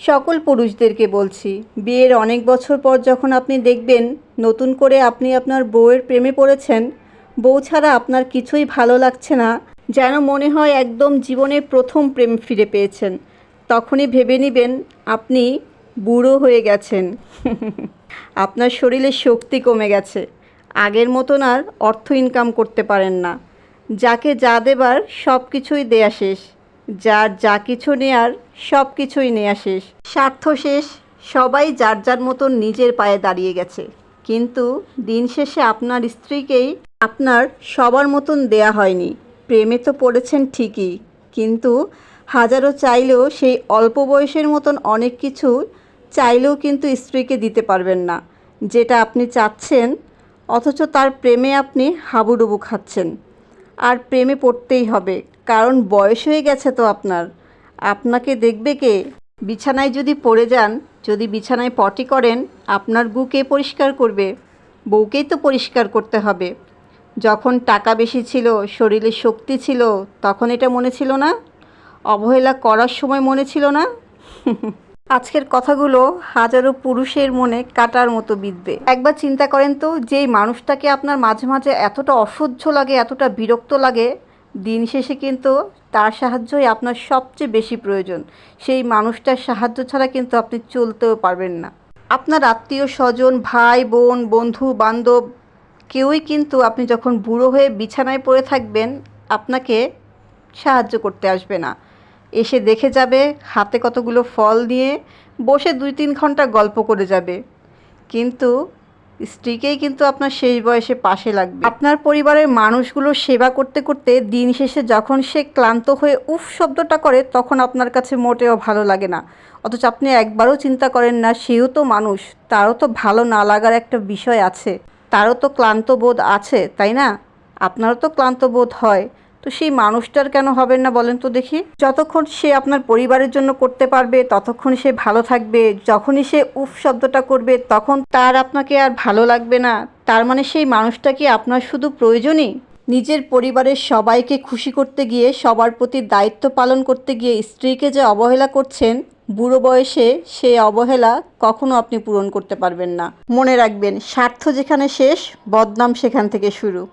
সকল পুরুষদেরকে বলছি, বিয়ের অনেক বছর পর যখন আপনি দেখবেন নতুন করে আপনি আপনার বউয়ের প্রেমে পড়েছেন, বউ ছাড়া আপনার কিছুই ভালো লাগছে না, যেন মনে হয় একদম জীবনের প্রথম প্রেম ফিরে পেয়েছেন, তখনই ভেবে নেবেন আপনি বুড়ো হয়ে গেছেন। আপনার শরীরে শক্তি কমে গেছে, আগের মতন আর অর্থ ইনকাম করতে পারেন না, যাকে যা দেবার সব কিছুই দেয়া শেষ। যার যা কিছু নেয়ার, সব কিছুই নেয়া শেষ। স্বার্থ শেষ, সবাই যার যার মতন নিজের পায়ে দাঁড়িয়ে গেছে। কিন্তু দিন শেষে আপনার স্ত্রীকেই আপনার সবার মতন দেয়া হয়নি। প্রেমে তো পড়েছেন ঠিকই, কিন্তু হাজারো চাইলেও সেই অল্প বয়সের মতন অনেক কিছু চাইলেও কিন্তু স্ত্রীকে দিতে পারবেন না। যেটা আপনি চাচ্ছেন, অথচ তার প্রেমে আপনি হাবুডুবু খাচ্ছেন। আর প্রেমে পড়তেই হবে। কারণ বয়স হয়ে গেছে তো আপনার। আপনাকে দেখবে কে? বিছানায় যদি পড়ে যান, যদি বিছানায় পটি করেন, আপনার গু কে পরিষ্কার করবে? বউকেই তো পরিষ্কার করতে হবে। যখন টাকা বেশি ছিল, শরীরে শক্তি ছিল, তখন এটা মনে ছিল না? অবহেলা করার সময় মনে ছিল না? আজকের কথাগুলো হাজারো পুরুষের মনে কাটার মতো বিঁধবে। একবার চিন্তা করেন তো, যেই মানুষটাকে আপনার মাঝে মাঝে এতটা অসহ্য লাগে, এতটা বিরক্ত লাগে দিন শেষে কিন্তু তার সাহায্যই আপনার সবচেয়ে বেশি প্রয়োজন। সেই মানুষটার সাহায্য ছাড়া কিন্তু আপনি চলতেও পারবেন না। আপনার আত্মীয় স্বজন, ভাই, বোন, বন্ধু, বান্ধব, কেউই কিন্তু আপনি যখন বুড়ো হয়ে বিছানায় পড়ে থাকবেন, আপনাকে সাহায্য করতে আসবে না। এসে দেখে যাবে, হাতে কতগুলো ফল দিয়ে বসে দুই তিন ঘণ্টা গল্প করে যাবে। কিন্তু স্ত্রীকেই কিন্তু আপনার শেষ বয়সে পাশে লাগবে। আপনার পরিবারের মানুষগুলো সেবা করতে করতে দিন শেষে যখন সে ক্লান্ত হয়ে উফ শব্দটা করে, তখন আপনার কাছে মোটেও ভালো লাগে না। অথচ আপনি একবারও চিন্তা করেন না, সেও তো মানুষ, তারও তো ভালো না লাগার একটা বিষয় আছে। তারও তো ক্লান্ত বোধ আছে, তাই না? আপনারও তো ক্লান্ত বোধ হয়। তো সেই মানুষটার কেন হবেন না বলেন তো দেখি। যতক্ষণ সে আপনার পরিবারের জন্য করতে পারবে, ততক্ষণ সে ভালো থাকবে। যখনই সে উফ শব্দটা করবে, তখন তার আপনাকে আর ভালো লাগবে না। তার মানে সেই মানুষটা কি আপনার শুধু প্রয়োজনই? নিজের পরিবারের সবাইকে খুশি করতে গিয়ে, সবার প্রতি দায়িত্ব পালন করতে গিয়ে স্ত্রীকে যে অবহেলা করছেন, বুড়ো বয়সে সেই অবহেলা কখনো আপনি পূরণ করতে পারবেন না। মনে রাখবেন, স্বার্থ যেখানে শেষ, বদনাম সেখান থেকে শুরু।